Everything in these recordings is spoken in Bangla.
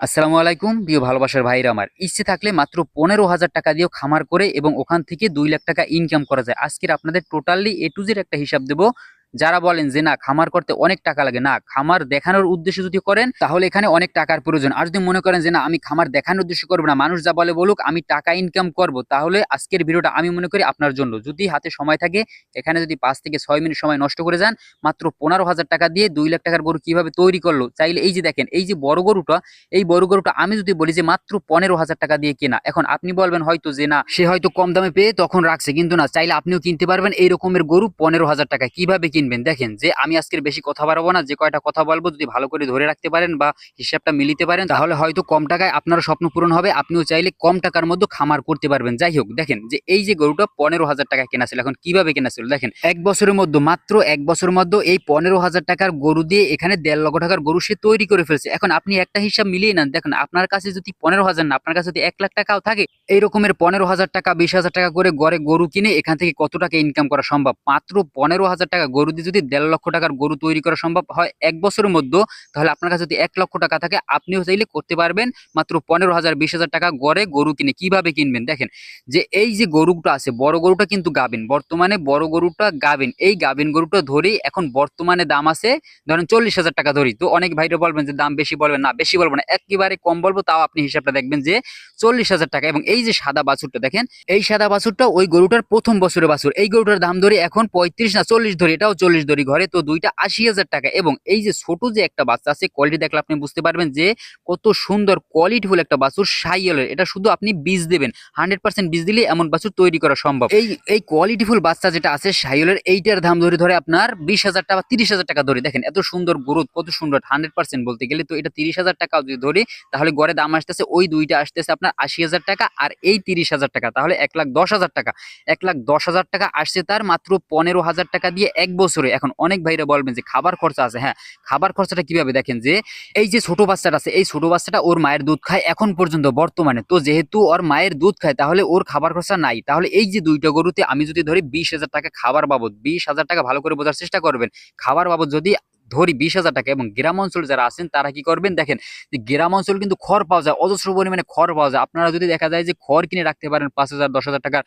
আসসালামু আলাইকুম, প্রিয় ভালোবাসার ভাইরা আমার। ইচ্ছে থাকলে মাত্র পনেরো হাজার টাকা দিয়েও খামার করে এবং ওখান থেকে দুই লাখ টাকা ইনকাম করা যায়। আজকের আপনাদের টোটালি এ টু জেড একটা হিসাব দেবো। যারা বলেন যে না, খামার করতে অনেক টাকা লাগে, না, খামার দেখানোর উদ্দেশ্যে যদি করেন, তাহলে এখানে অনেক টাকার প্রয়োজন। আর যদি মনে করেন যে না, আমি খামার দেখানোর উদ্দেশ্যে করব না, মানুষ যা বলে বলুক, আমি টাকা ইনকাম করব, তাহলে আজকের ভিডিওটা আমি মনে করি আপনার জন্য। যদি হাতে সময় থাকে, এখানে যদি পাঁচ থেকে ছয় মিনিট সময় নষ্ট করে যান, মাত্র পনেরো হাজার টাকা দিয়ে দুই লাখ টাকার গরু কীভাবে তৈরি করল, চাইলে এই যে দেখেন, এই যে বড় গরুটা, এই বড় গরুটা আমি যদি বলি যে মাত্র পনেরো হাজার টাকা দিয়ে কেনা, এখন আপনি বলবেন হয়তো যে না, সে হয়তো কম দামে পেয়ে তখন রাখছে, কিন্তু না, চাইলে আপনিও কিনতে পারবেন, এই রকমের গরু পনেরো হাজার টাকা কীভাবে কিনবেন। দেখেন, যে আমি আজকের বেশি কথা বাড়াবো না, যে কয়টা কথা বলব যদি ভালো করে ধরে রাখতে পারেন বা হিসাবটা মিলিতে পারেন, তাহলে হয়তো কম টাকায় আপনার স্বপ্ন পূরণ হবে। আপনিও চাইলে কম টাকার মধ্যে খামার করতে পারবেন। যাই হোক, দেখেন, যে এই যে গরুটা পনেরো হাজার টাকা কেনা ছিল, এখন কীভাবে কেনা ছিল? দেখেন, এক বছরের মধ্যে, মাত্র এক বছরের মধ্যে এই পনেরো হাজার টাকার গরু দিয়ে এখানে দেড় লক্ষ টাকার গরু সে তৈরি করে ফেলছে। এখন আপনি একটা হিসাব মিলিয়ে নেন। দেখেন, আপনার কাছে যদি পনেরো হাজার না, আপনার কাছে যদি এক লাখ টাকাও থাকে, এই রকমের পনেরো হাজার টাকা, বিশ হাজার টাকা করে গড়ে গরু কিনে এখান থেকে কত টাকা ইনকাম করা সম্ভব? মাত্র পনেরো হাজার টাকা গরু দিয়ে যদি দেড় লক্ষ টাকার গরু তৈরি করা সম্ভব হয় এক বছরের মধ্যে, তাহলে আপনার কাছে যদি এক লক্ষ টাকা থাকে, আপনিও চাইলে করতে পারবেন। মাত্র পনেরো হাজার, বিশ হাজার টাকা গড়ে গরু কিনে, কীভাবে কিনবেন? দেখেন, যে এই যে গরুটা আছে, বড় গরুটা কিন্তু গাবিন বর্তমানে বড় গরুটা গাবিন এই গাবিন গরুটা ধরেই এখন বর্তমানে দাম আছে, ধরেন চল্লিশ হাজার টাকা ধরি তো অনেক ভাইরা বলবেন যে দাম বেশি বলবেন না, বেশি বলব না, একেবারে কম বলব, তাও আপনি হিসাবটা দেখবেন যে চল্লিশ হাজার টাকা। এবং এই যে সাদা বাছুরটা, দেখেন, এই সাদা বাছুরটা ওই গরুটার প্রথম বছরের বাছুর। এই গরুটার দাম ধরে এখন পঁয়ত্রিশ না চল্লিশ ধরি, এটাও চল্লিশ ধরি ঘরে, তো দুইটা আশি হাজার টাকা। এবং এই যে ছোট যে একটা বাচ্চা আছে কোয়ালিটি দেখলে আপনি বুঝতে পারবেন যে কত সুন্দর কোয়ালিটিফুল একটা বাছুর সাইয়েলের এটা শুধু আপনি বীজ দেবেন। হান্ড্রেড পার্সেন্ট বীজ দিলে এমন বাছুর তৈরি করা সম্ভব। এই এই কোয়ালিটিফুল বাচ্চা যেটা আছে, সাইয়েলের, এইটার দাম ধরে ধরে আপনার বিশ হাজার টাকা তিরিশ হাজার টাকা ধরে। দেখেন, এত সুন্দর গ্রোথ কত সুন্দর হান্ড্রেড পার্সেন্ট বলতে গেলে, তো এটা তিরিশ হাজার টাকা যদি ধরি, তাহলে গড়ে দাম আসতেছে, ওই দুইটা আসতেছে আপনার আশি হাজার টাকা আর এই তিরিশ হাজার টাকা। তাহলে এক লাখ দশ হাজার টাকা। এক লাখ দশ হাজার টাকা আসছে তার মাত্র পনেরো হাজার টাকা দিয়ে এক বছরে। এখন অনেক ভাইরা বলবেন যে খাবার খরচা আছে হ্যাঁ খাবার খরচাটা কীভাবে দেখেন যে এই যে ছোট বাচ্চাটা আছে, এই ছোট বাচ্চাটা ওর মায়ের দুধ খায় এখন পর্যন্ত বর্তমানে। তো যেহেতু ওর মায়ের দুধ খায়, তাহলে ওর খাবার খরচা নাই। তাহলে এই যে দুইটা গরুতে আমি যদি ধরি বিশ হাজার টাকা খাবার বাবদ, বিশ হাজার টাকা ভালো করে বোঝার চেষ্টা করবেন, খাবার বাবদ যদি ধরি বিশ হাজার টাকা এবং গ্রাম অঞ্চলে যারা আছেন, তারা কি করবেন? দেখেন, যে গ্রাম অঞ্চল কিন্তু খড় পাওয়া যায়, অজস্র পরিমাণে খড় পাওয়া যায়। আপনারা যদি দেখা যায় যে খড় কিনে রাখতে পারেন, পাঁচ হাজার, দশ হাজার টাকার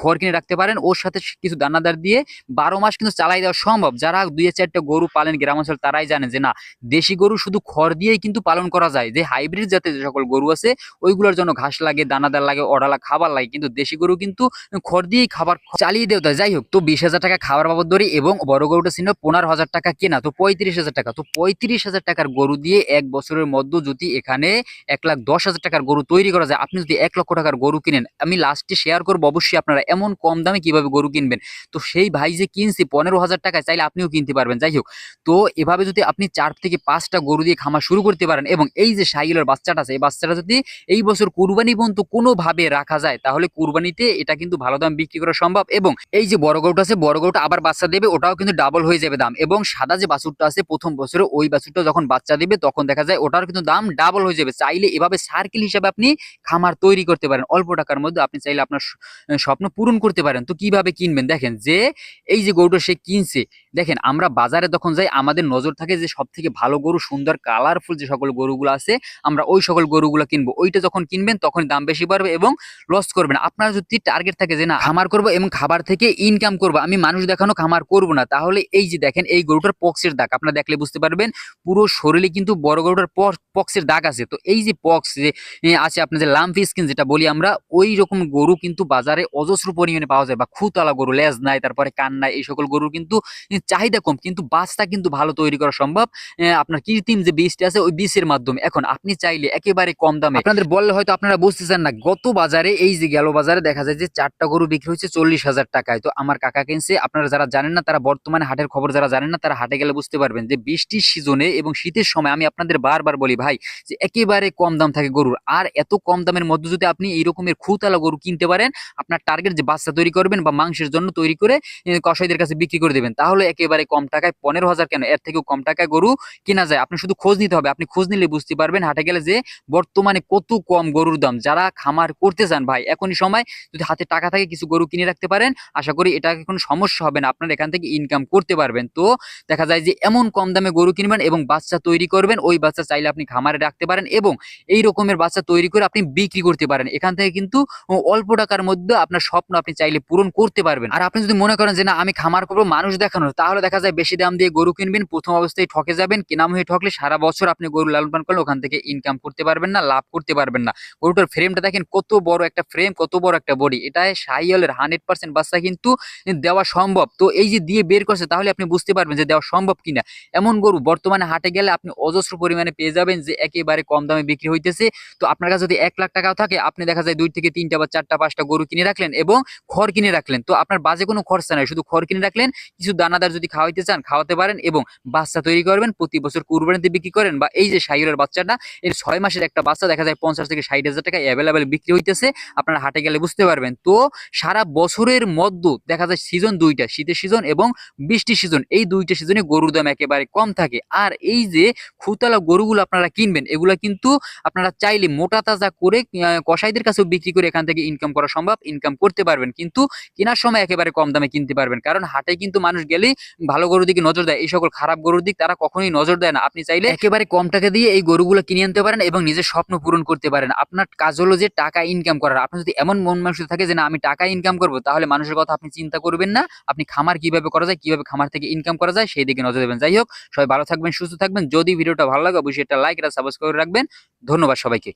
খড় কিনে রাখতে পারেন, ওর সাথে কিছু দানাদার দিয়ে বারো মাস কিন্তু চালাই দেওয়া সম্ভব। যারা দুই চারটা গরু পালেন গ্রাম অঞ্চল, তারাই জানে যে না, দেশি গরু শুধু খড় দিয়েই কিন্তু পালন করা যায়। যে হাইব্রিড জাতের যে সকল গরু আছে, ওইগুলোর জন্য ঘাস লাগে, দানাদার লাগে অডালা খাবার লাগে। কিন্তু দেশি গরু কিন্তু খড় দিয়েই খাবার চালিয়ে দেওয়া যায়। যাই হোক, তো বিশ হাজার টাকা খাবার বাবদ ধরি এবং বড় গরুটা ছিল পনেরো হাজার টাকা কেনা। তো পঁয়ত্রিশ হাজার টাকা। তো পঁয়ত্রিশ হাজার টাকার গরু দিয়ে এক বছরের মধ্যে যদি এখানে এক লাখ দশ হাজার টাকার গরু তৈরি করা যায়, আপনি যদি এক লক্ষ টাকার গরু কিনেন, আমি লাস্টে শেয়ার করব অবশ্যই আপনারা এমন কম দামে কীভাবে গরু কিনবেন। তো সেই ভাই যে কিনছে পনেরো হাজার টাকায়, চাইলে আপনিও কিনতে পারবেন। যাই হোক, তো এভাবে যদি আপনি চার থেকে পাঁচটা গরু দিয়ে খামার শুরু করতে পারেন এবং এই যে সাইকেলের বাচ্চাটা আছে, এই বাচ্চাটা যদি এই বছর কুরবানি পর্যন্ত কোনোভাবে রাখা যায়, তাহলে কুরবানিতে এটা কিন্তু ভালো দাম বিক্রি করা সম্ভব এবং এই যে বড় গরুটা আছে, বড় গরুটা আবার বাচ্চা দেবে, ওটাও কিন্তু ডাবল হয়ে যাবে দাম এবং সাদা যে বাছুরটা আছে প্রথম বছরে ওই বাছুরটা যখন বাচ্চা দিবে, তখন দেখা যায় ওটার কিন্তু দাম ডাবল হয়ে যাবে। চাইলে এভাবে সার্কেল হিসাবে আপনি খামার তৈরি করতে পারেন। অল্প টাকার মধ্যে আপনি চাইলে আপনার স্বপ্ন পূরণ করতে পারেন। তো কীভাবে কিনবেন? দেখেন যে এই যে গরুটা সে কিনছে, দেখেন আমরা বাজারে যখন যাই, আমাদের নজর থাকে যে সব থেকে ভালো গরু, সুন্দর কালারফুল যে সকল গরুগুলো আছে, আমরা ওই সকল গরুগুলো কিনবো। ওইটা যখন কিনবেন তখন দাম বেশি বাড়বে এবং লস করবেন। আপনার যদি টার্গেট থাকে যে না, খামার করব এবং খাবার থেকে ইনকাম করব, আমি মানুষ দেখানো খামার করব না, তাহলে এই যে দেখেন, এই গরুটার পক্সের দাগ। আপনারা দেখলে বুঝতে পারবেন, পুরো শরীরে কিন্তু বড় গরুটার পক্সের দাগ আছে। তো এই যে পক্স যে আছে আপনার যে লাম্পি স্কিন যেটা বলি আমরা ওই রকম গরু কিন্তু বাজারে অজস্র পরিমাণে পাওয়া যায়। বা খুতলা গরু, লেজ নাই, তারপরে কান নাই এই সকল গরুর কিন্তু চাহিদা কম। কিন্তু বাসটা কিন্তু ভালো তৈরি করা সম্ভব। আপনার কৃত্রিম যে বীজটা আছে, ওই বীজের মাধ্যমে। এখন আপনি চাইলে একেবারে কম দামে, আপনাদের বললে হয়তো আপনারা বুঝতেছেন না, গত বাজারে, এই যে গেল বাজারে দেখা যায় যে চারটা গরু বিক্রি হচ্ছে চল্লিশ হাজার টাকায়। তো আমার কাকা কিনছে, আপনারা যারা জানেন না, তারা বর্তমানে হাটের খবর যারা জানেন না, তারা হাটে গেলে বুঝতে পারবেন। যে বৃষ্টির সিজনে এবং শীতের সময় আমি আপনাদের বারবার বলি ভাই যে একেবারে কম দাম থাকে গরুর। আর এত কম দামের মধ্যে যদি আপনি এই রকমের খুতালা গরু কিনতে পারেন আপনার টার্গেট যে বাচ্চা তৈরি করবেন বা মাংসের জন্য তৈরি করে এ, কসাইদের কাছে বিক্রি করে দেবেন। তাহলে একেবারে কম টাকায় পনেরো হাজার কেন? এর থেকেও কম টাকায় গরু কেনা যায়। আপনি শুধু খোঁজ নিতে হবে। আপনি খোঁজ নিলে বুঝতে পারবেন হাটে গেলে যে বর্তমানে কত কম গরুর দাম। যারা খামার করতে চান ভাই এখনই সময় যদি হাতে টাকা থাকে কিছু গরু কিনে রাখতে পারেন। আশা করি এটা কোনো সমস্যা হবে না। আপনার এখান থেকে ইনকাম করতে পারবেন। তো দেখা যায় যে এমন এমন কম দামে গরু কিনবেন এবং বাচ্চা তৈরি করবেন, ওই বাচ্চা চাইলে আপনি খামারে রাখতে পারেন এবং এই রকমের বাচ্চা তৈরি করে আপনি বিক্রি করতে পারেন। এখান থেকে কিন্তু অল্প টাকার মধ্যে আপনার স্বপ্ন আপনি চাইলে পূরণ করতে পারবেন। আর আপনি যদি মনে করেন যে, না, আমি খামার করব, মানুষ দেখানোর তাহলে দেখা যায় বেশি দাম দিয়ে গরু কিনবেন, প্রথম অবস্থায় ঠকে যাবেন কেনাম হয়ে ঠকলে সারা বছর আপনি গরু লালন পালন করলে ওখান থেকে ইনকাম করতে পারবেন না, লাভ করতে পারবেন না। গরুটার ফ্রেমটা দেখেন কত বড় একটা ফ্রেম কত বড় একটা বডি এটা সাইয়লের হান্ড্রেড পার্সেন্ট বাচ্চা কিন্তু দেওয়া সম্ভব। তো এই যে দিয়ে বের করছে, তাহলে আপনি বুঝতে পারবেন যে দেওয়া সম্ভব কিনা। এমন গরু বর্তমানে হাটে গেলে আপনি অজস্র পরিমাণে পেয়ে যাবেন যে একেবারে কম দামে বিক্রি হইতেছে। তো আপনার কাছে যদি এক লাখ টাকাও থাকে, আপনি দেখা যায় দুই থেকে তিনটা বা চারটা, পাঁচটা গরু কিনে রাখলেন এবং খড় কিনে রাখলেন। তো আপনার বাজে কোনো খরচা নাই, শুধু খড় কিনে রাখলেন, কিছু দানাদার যদি খাওয়াইতে চান, খাওয়াতে পারেন এবং বাচ্চা তৈরি করবেন, প্রতি বছর কুরবানিতে বিক্রি করেন বা এই যে সাইরের বাচ্চাটা, এর ছয় মাসের একটা বাচ্চা দেখা যায় পঞ্চাশ থেকে ষাট হাজার টাকা অ্যাভেলেবেল বিক্রি হইতেছে, আপনারা হাটে গেলে বুঝতে পারবেন। তো সারা বছরের মধ্যে দেখা যায় সিজন দুইটা, শীতের সিজন এবং বৃষ্টির সিজন এই দুইটা সিজনে গরুর দাম একেবারে কম থাকে। আর এই যে খুতালা গরুগুলো আপনারা কিনবেন এগুলা কিন্তু আপনারা চাইলে মোটা তাজা করে আহ, কসাইদের কাছেও বিক্রি করে এখান থেকে ইনকাম করা সম্ভব ইনকাম করতে পারবেন। কিন্তু কেনার সময় একেবারে কম দামে কিনতে পারবেন। কারণ হাটে কিন্তু মানুষ গেলেই ভালো গরুর দিকে নজর দেয়। এই সকল খারাপ গরুর দিক তারা কখনোই নজর দেয় না। আপনি চাইলে একেবারে কম টাকা দিয়ে এই গরুগুলো কিনে আনতে পারেন এবং নিজের স্বপ্ন পূরণ করতে পারেন। আপনার কাজ হলো যে টাকা ইনকাম করার। আপনার যদি এমন মন মানসিক থাকে যে না আমি টাকা ইনকাম করব তাহলে মানুষের কথা আপনি চিন্তা করবেন না। আপনি খামার কীভাবে করা যায় কীভাবে খামার থেকে ইনকাম করা যায় সেই দিকে নজর দেবেন। যাই হোক, সবাই ভালো থাকবেন, সুস্থ থাকবেন। যদি ভিডিওটা ভালো লাগে, অবশ্যই একটা লাইক এটা সাবস্ক্রাইব করে রাখবেন। ধন্যবাদ সবাইকে।